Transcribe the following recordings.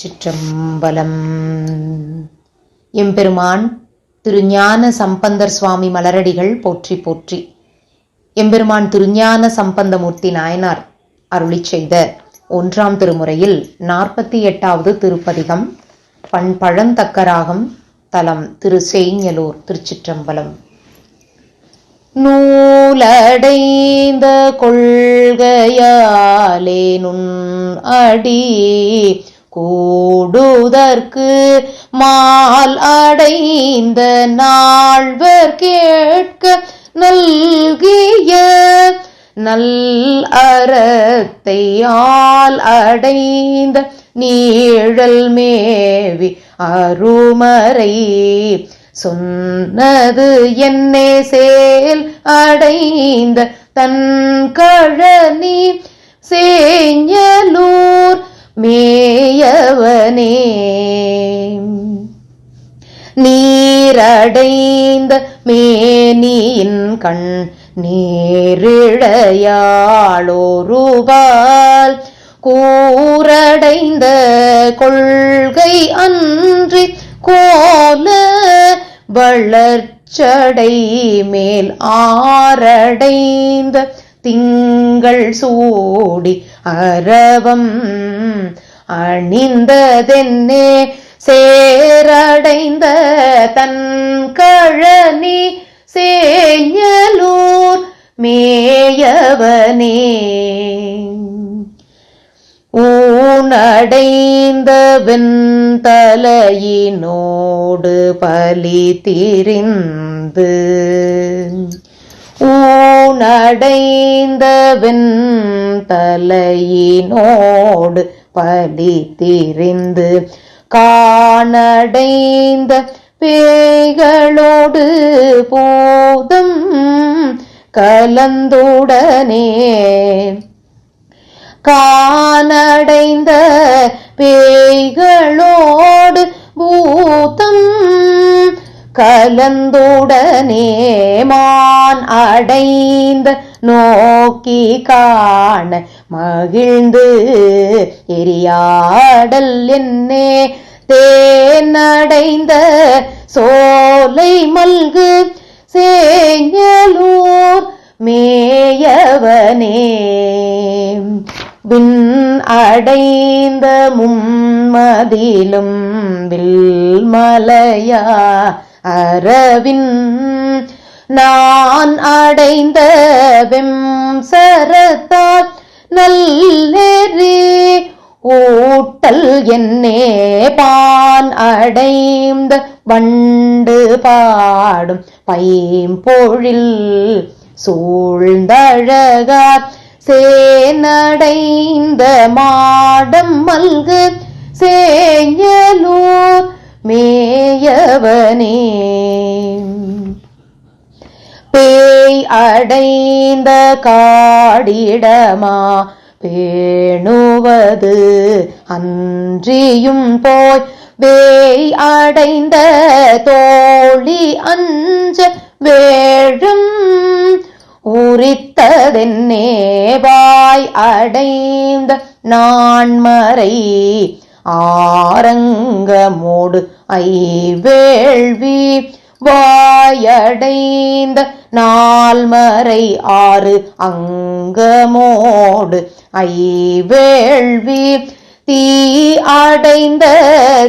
சிற்றம்பலம். எம்பெருமான் திருஞான சம்பந்தர் சுவாமி மலரடிகள் போற்றி போற்றி. எம்பெருமான் திருஞான சம்பந்தமூர்த்தி நாயனார் அருளிச் செய்த ஒன்றாம் திருமுறையில் நாற்பத்தி எட்டாவது திருப்பதிகம் பண் பழந்தக்கராகம் தலம் திரு சேஞ்சலூர் திருச்சிற்றம்பலம். நூலடைந்த கொள்கையாலே நுண் அடி கூடுதற்கு மால் அடைந்த நாள்வர் கேட்க நல்கிய நல் அறத்தையால் அடைந்த நீழல் மேவி அருமறை சொன்னது என்னே சேல் அடைந்த தன் கழனி சேஞ்சலூர் மேயவனே. நீரடைந்த மேனியின் கண் நேரிழையாளோருபால் கூரடைந்த கொள்கை அன்றி கோல வளர்ச்சடை மேல் ஆரடைந்த திங்கள் சூடி அரவம் அணிந்ததென்னே சேரடைந்த தன் கழனி சேஞ்சலூர் மேயவனே. ஊனடைந்த வெண்தலையினோடு பலி திரிந்து ஊனடைந்த வெண்தலையினோடு பலி திரிந்து காணடைந்த பேய்களோடு போதும் கலந்துடனே. காணடைந்த பேய்களோடு கலந்துடனேமான் அடைந்த நோக்கி காண மகிழ்ந்து எரியாடல் என்னே தேனடைந்த சோலை மல்கு சேஞ்சலூர் மேயவனே. விண் அடைந்த மும்மதிலும் வில் மலையா அரவின் நான் அடைந்த வெம்சரத்தால் நல்லெறி ஊட்டல் என்னே பான் அடைந்த வண்டு பாடும் பைம்பொழில் சூழ்ந்தழகார் சேனடைந்த மாடம் மல்கு சேஞ்ச மேயவனே பேய் அடைந்த காடிடமா? பேணுவது அன்றியும் போய். வேய் அடைந்த தோழி அஞ்ச வேழும் உரித்ததென்னே? வாய் அடைந்த நான் மறை ஆரங்கமோடு ஐவேள்வி வாயடைந்த நால்மறை ஆறு அங்கமோடு ஐவேள்வி தீ அடைந்த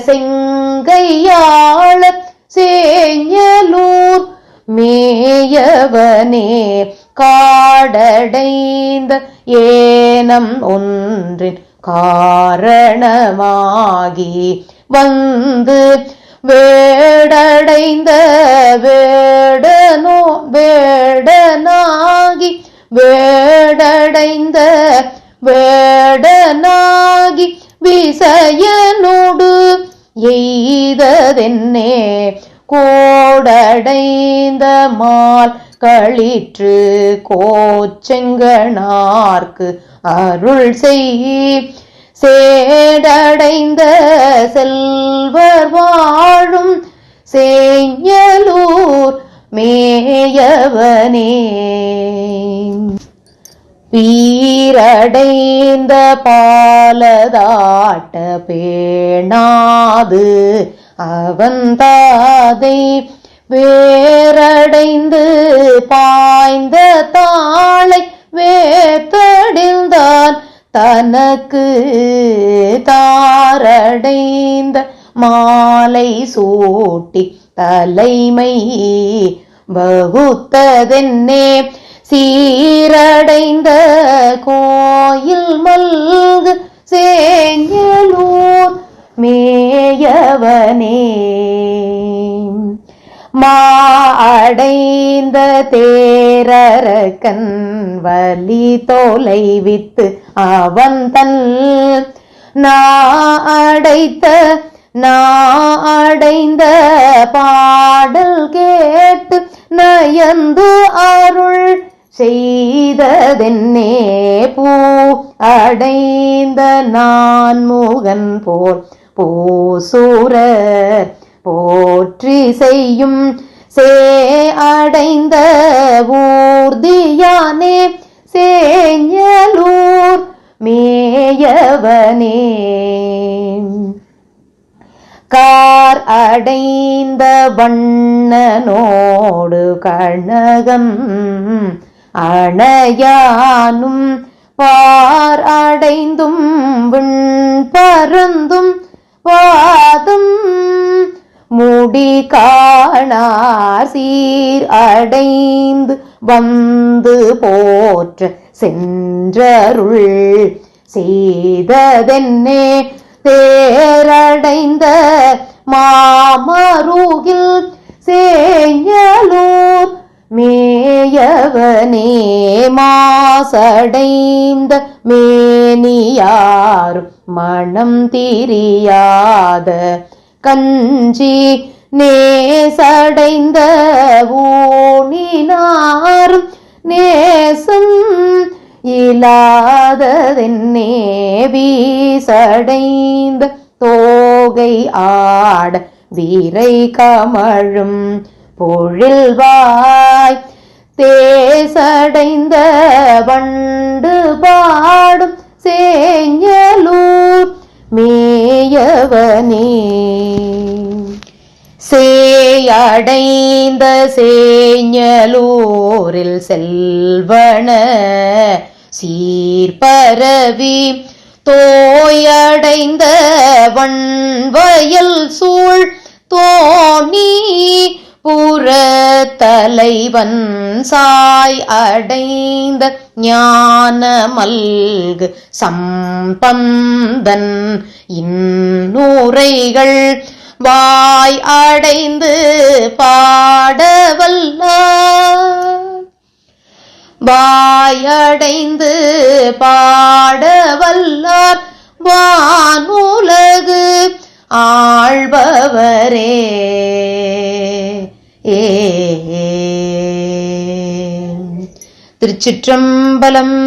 செங்கையாள சேஞ்சலூர் மேயவனே காடடைந்த ஏனம் ஒன்றின் காரணமாகி வந்து வேடடைந்த வேடனோ வேடனாகி வேடடைந்த வேடனாகி விசயனோடு எய்ததென்னே கோடடைந்த மால் களிற்று கோச்செங்கனார்க்கு அருள் செய் சேடடைந்த செல்வர் வாழும் சேஞ்சலூர் மேயவனே. பீரடைந்த பாலதாட்ட பேணாது அவன் தாதை வேரடைந்து பாய்ந்த தாளை வேத்தடிந்தான் தனக்கு தாரடைந்த மாலை சூட்டி தலைமை வகுத்ததென்னே. சீரடைந்த கோயில் மல்கு சேஞ்சலூர் மேயவனே. மா அடைந்த தேரரக்கன் வலி தொலைவித்து அவன் தன் நா அடைத்த நா அடைந்த பாடல் கேட்டு நயந்து அருள் செய்ததென்னே பூ அடைந்த நான் முகன் போல் பூசூரர் போற்றி செய்யும் சே அடைந்த ஊர்தியானே சேஞ்சலூர் மேயவனே. கார் அடைந்த வண்ணனோடு கண்ணகம் அணையானும் பார் அடைந்தும் விண் பருந்தும் வாதம் முடி காணார் சீர் அடைந்து வந்து போற்ற சென்றருள் செய்ததென்னே தேரடைந்த மாமருகில் சேஞ்சலூர் மேயவனே மாசடைந்த மேனியாரும் மனம் திரியாத கஞ்சி நேசடைந்த ஊனினாரும் நேசம் இலாததென்னே வீசடைந்த தோகை ஆட வீரை கமழும் பொழில்வாய் தேசடைந்த வண்டு பாடும் சேஞ்சலூர் மேயவனே. சேயடைந்த சேஞ்சலூரில் செல்வன சீர்பரவி தோயடைந்த வன்வயல் சூழ் தோணி புறத்தலைவன் சாய் அடைந்த ஞானமல்கு சம்பந்தன். இன்னுரைகள் வாய் அடைந்து பாடவல்லார் வாயடைந்து பாடவல்லார் வானுலகு ஆழ்பவரே. ஏ. திருச்சிற்றம்பலம்.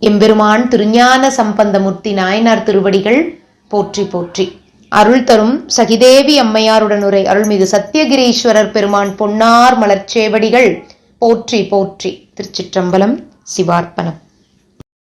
எம்பெருமான் திருஞான சம்பந்தமூர்த்தி நாயனார் திருவடிகள் போற்றி போற்றி. அருள் தரும் சகிதேவி அம்மையாருடன் உரை அருள்மிகு சத்தியகிரீஸ்வரர் பெருமான் பொன்னார் மலர்ச்சேவடிகள். போற்றி போற்றி. திருச்சிற்றம்பலம் சிவார்ப்பணம்.